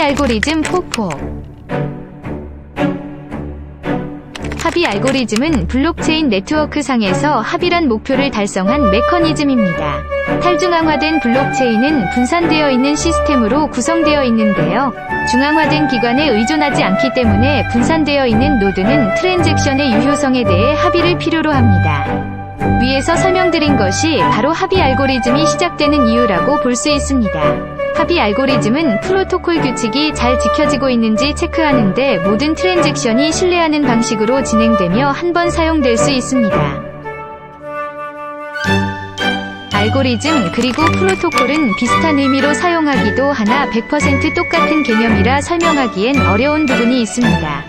알고리즘 포포 합의 알고리즘은 블록체인 네트워크 상에서 합의란 목표를 달성한 메커니즘입니다. 탈중앙화된 블록체인은 분산되어 있는 시스템으로 구성되어 있는데요. 중앙화된 기관에 의존하지 않기 때문에 분산되어 있는 노드는 트랜잭션의 유효성에 대해 합의를 필요로 합니다. 위에서 설명드린 것이 바로 합의 알고리즘이 시작되는 이유라고 볼 수 있습니다. 합의 알고리즘은 프로토콜 규칙이 잘 지켜지고 있는지 체크하는데 모든 트랜잭션이 신뢰하는 방식으로 진행되며 한 번 사용될 수 있습니다. 알고리즘 그리고 프로토콜은 비슷한 의미로 사용하기도 하나 100% 똑같은 개념이라 설명하기엔 어려운 부분이 있습니다.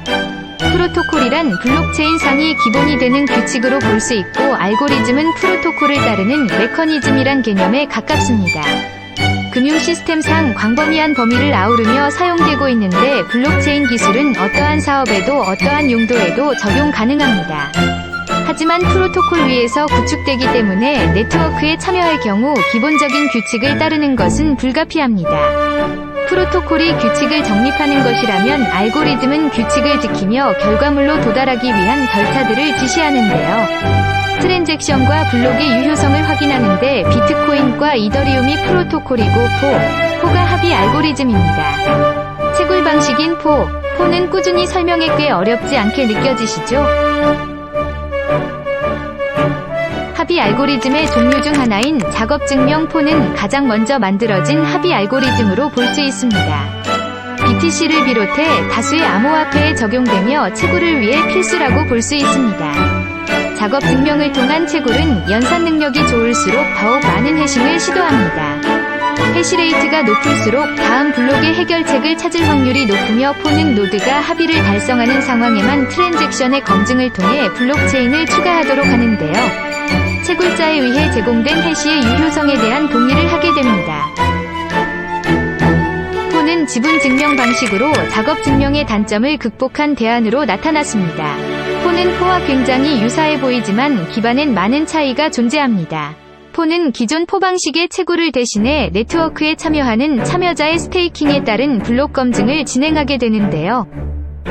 프로토콜이란 블록체인 상이 기본이 되는 규칙으로 볼 수 있고 알고리즘은 프로토콜을 따르는 메커니즘이란 개념에 가깝습니다. 금융 시스템상 광범위한 범위를 아우르며 사용되고 있는데 블록체인 기술은 어떠한 사업에도 어떠한 용도에도 적용 가능합니다. 하지만 프로토콜 위에서 구축되기 때문에 네트워크에 참여할 경우 기본적인 규칙을 따르는 것은 불가피합니다. 프로토콜이 규칙을 정립하는 것이라면 알고리즘은 규칙을 지키며 결과물로 도달하기 위한 절차들을 지시하는데요. 트랜잭션과 블록의 유효성을 확인하는데 비트코인과 이더리움이 프로토콜이고 포, 포가 합의 알고리즘입니다. 채굴 방식인 포, 포는 꾸준히 설명에 꽤 어렵지 않게 느껴지시죠? 합의 알고리즘의 종류 중 하나인 작업 증명 포는 가장 먼저 만들어진 합의 알고리즘으로 볼 수 있습니다. BTC를 비롯해 다수의 암호화폐에 적용되며 채굴을 위해 필수라고 볼 수 있습니다. 작업 증명을 통한 채굴은 연산 능력이 좋을수록 더욱 많은 해싱을 시도합니다. 해시레이트가 높을수록 다음 블록의 해결책을 찾을 확률이 높으며 포는 노드가 합의를 달성하는 상황에만 트랜잭션의 검증을 통해 블록체인을 추가하도록 하는데요. 채굴자에 의해 제공된 해시의 유효성에 대한 동의를 하게 됩니다. 포는 지분 증명 방식으로 작업 증명의 단점을 극복한 대안으로 나타났습니다. 포는 포와 굉장히 유사해 보이지만 기반엔 많은 차이가 존재합니다. 포는 기존 포 방식의 채굴을 대신해 네트워크에 참여하는 참여자의 스테이킹에 따른 블록 검증을 진행하게 되는데요.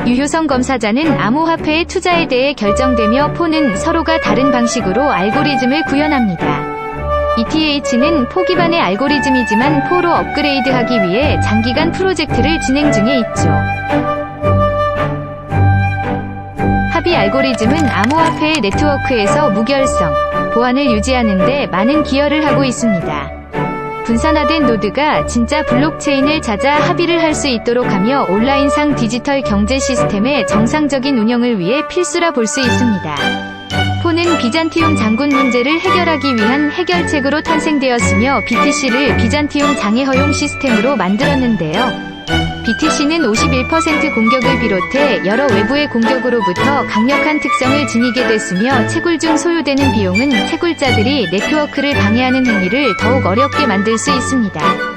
유효성 검사자는 암호화폐의 투자에 대해 결정되며 포는 서로가 다른 방식으로 알고리즘을 구현합니다. ETH는 포 기반의 알고리즘이지만 포로 업그레이드하기 위해 장기간 프로젝트를 진행 중에 있죠. 알고리즘은 암호화폐의 네트워크에서 무결성, 보안을 유지하는 데 많은 기여를 하고 있습니다. 분산화된 노드가 진짜 블록체인을 찾아 합의를 할 수 있도록 하며 온라인상 디지털 경제 시스템의 정상적인 운영을 위해 필수라 볼 수 있습니다. 포는 비잔티움 장군 문제를 해결하기 위한 해결책으로 탄생되었으며 BTC를 비잔티움 장애 허용 시스템으로 만들었는데요. BTC는 51% 공격을 비롯해 여러 외부의 공격으로부터 강력한 특성을 지니게 됐으며 채굴 중 소요되는 비용은 채굴자들이 네트워크를 방해하는 행위를 더욱 어렵게 만들 수 있습니다.